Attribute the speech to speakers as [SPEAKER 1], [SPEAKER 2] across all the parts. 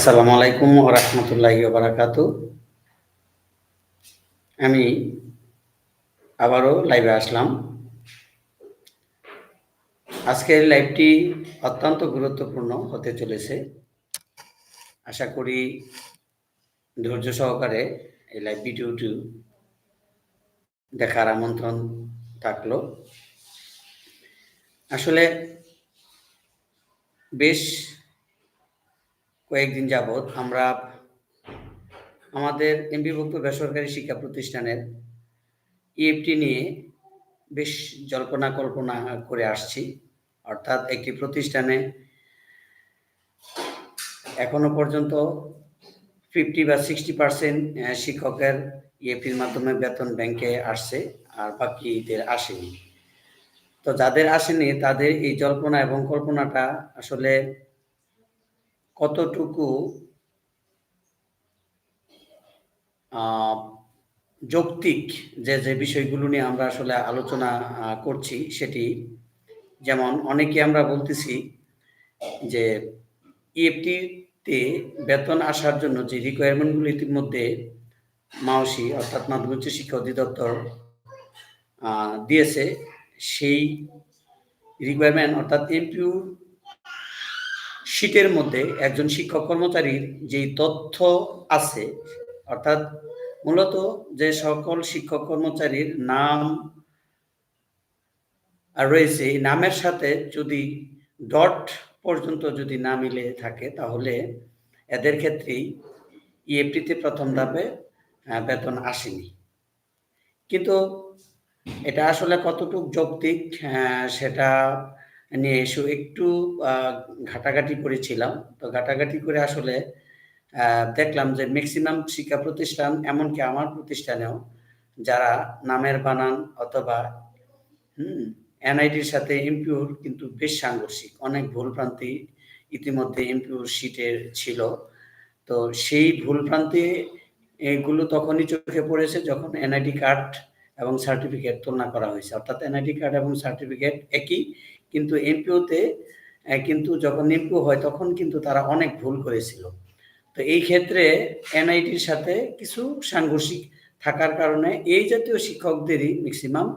[SPEAKER 1] আসসালামু আলাইকুম রহমতুল্লাহ বারাকাত। আমি আবারও লাইভে আসলাম। আজকের লাইভটি অত্যন্ত গুরুত্বপূর্ণ হতে চলেছে। আশা করি ধৈর্য সহকারে এই লাইভ ভিডিওটি দেখার আমন্ত্রণ থাকল। আসলে বেশ কয়েকদিন যাবৎ আমরা আমাদের এমবিভুক্ত বেসরকারি শিক্ষা প্রতিষ্ঠানের ইএফটি নিয়ে বেশ জল্পনা কল্পনা করে আসছি। অর্থাৎ একটি প্রতিষ্ঠানে এখনও পর্যন্ত ফিফটি বা সিক্সটি পার্সেন্ট শিক্ষকের ইএফটির মাধ্যমে বেতন ব্যাংকে আসছে আর বাকিদের আসেনি। তো যাদের আসেনি, তাদের এই জল্পনা এবং কল্পনাটা আসলে কতটুকু যৌক্তিক যে যে বিষয়গুলো নিয়ে আমরা আসলে আলোচনা করছি সেটি, যেমন অনেকে আমরা বলতেছি যে ইএফটিতে বেতন আসার জন্য যে রিকোয়ারমেন্টগুলো ইতিমধ্যে মাওসি অর্থাৎ মাধ্যমিক উচ্চ শিক্ষা অধিদপ্তর দিয়েছে, সেই রিকোয়ারমেন্ট অর্থাৎ এমপিউ শীটের মধ্যে একজন শিক্ষক কর্মচারীর যেই তথ্য আছে, অর্থাৎ মূলত যে সকল শিক্ষক কর্মচারীর নাম রয়েছে, এই নামের সাথে যদি ডট পর্যন্ত যদি না মিলে থাকে, তাহলে এদের ক্ষেত্রেই ইএফটিতে প্রথম ধাপে বেতন আসেনি। কিন্তু এটা আসলে কতটুক যৌক্তিক সেটা নিয়ে এসে একটু ঘাটাঘাটি করেছিলাম। তো ঘাটাঘাটি করে আসলে দেখলাম যে ম্যাক্সিমাম শিক্ষা প্রতিষ্ঠান, এমনকি আমার প্রতিষ্ঠানেও যারা নামের বানান অথবা, হুম এনআইডির সাথে এমপিউর কিন্তু বেশ সাংঘর্ষিক। অনেক ভুলভ্রান্তি ইতিমধ্যে এমপিউর সিটের ছিল। তো সেই ভুলভ্রান্তি, এগুলো তখনই চোখে পড়েছে যখন এনআইডি কার্ড এবং সার্টিফিকেট তুলনা করা হয়েছে। অর্থাৎ এনআইডি কার্ড এবং সার্টিফিকেট একই কিন্তু এমপিওতে কিন্তু যখন এমপিও হয় তখন কিন্তু তারা অনেক ভুল করেছিল। তো এই ক্ষেত্রে এনআইটির সাথে কিছু সাংঘর্ষিক থাকার কারণে এই জাতীয় শিক্ষকদেরই ম্যাক্সিমাম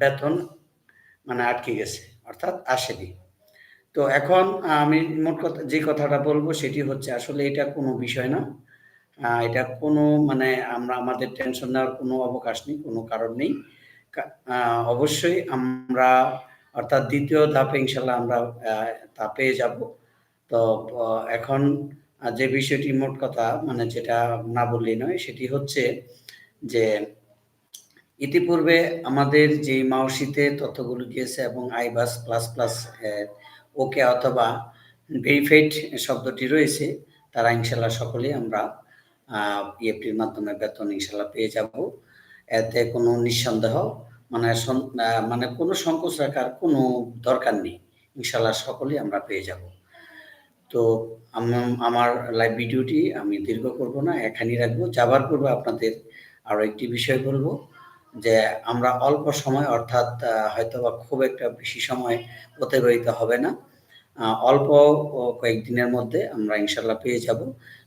[SPEAKER 1] বেতন মানে আটকে গেছে, অর্থাৎ আসেনি। তো এখন আমি মোট কথা, যে কথাটা বলব সেটি হচ্ছে আসলে এটা কোনো বিষয় না। এটা কোনো মানে আমরা, আমাদের টেনশন নেওয়ার কোনো অবকাশ নেই, কোনো কারণ নেই। অবশ্যই আমরা অর্থাৎ দ্বিতীয় ধাপে ইনশাল্লাহ আমরা তা পেয়ে যাব। তো এখন যে বিষয়টি মোট কথা মানে যেটা না বললেই নয়, সেটি হচ্ছে যে ইতিপূর্বে আমাদের যে মাওসিতে তথ্যগুলো গিয়েছে এবং আইবাস প্লাস প্লাস ওকে অথবা ভেরিফাইড শব্দটি রয়েছে, তারা ইনশাল্লাহ সকলেই আমরা ইএফটির মাধ্যমে বেতন ইনশাল্লাহ পেয়ে যাব। এতে কোনো নিঃসন্দেহ মানে মানে কোনো সংকোচ রাখার কোনো দরকার নেই। ইনশাল্লাহ সকলেই আমরা পেয়ে যাব। তো আমার লাইভ ভিডিওটি আমি দীর্ঘ করব না, এখানেই রাখব। যাবার পূর্বে আপনাদের আরও একটি বিষয় বলব, যে আমরা অল্প সময়, অর্থাৎ হয়তো বা খুব একটা বেশি সময় অতিবাহিত হবে না। অল্প কয়েকদিনের মধ্যে আমরা ইনশাল্লাহ পেয়ে যাব।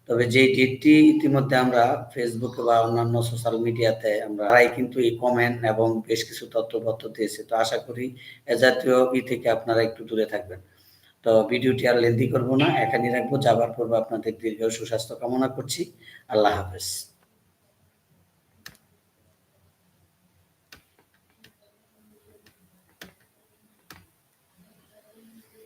[SPEAKER 1] তবে যে ডেটটি ইতিমধ্যে আমরা ফেসবুকে বা অন্যান্য সোশ্যাল মিডিয়াতে আমরা কিন্তু এই কমেন্ট এবং বেশ কিছু তথ্যপত্র দিয়েছে। তো আশা করি এ জাতীয় ই থেকে আপনারা একটু দূরে থাকবেন। তো ভিডিওটি আর লেন্দি করব না। এখানে রাখব। যাবার পূর্বে আপনাদের দীর্ঘ সুস্বাস্থ্য কামনা করছি। আল্লাহ হাফেজ।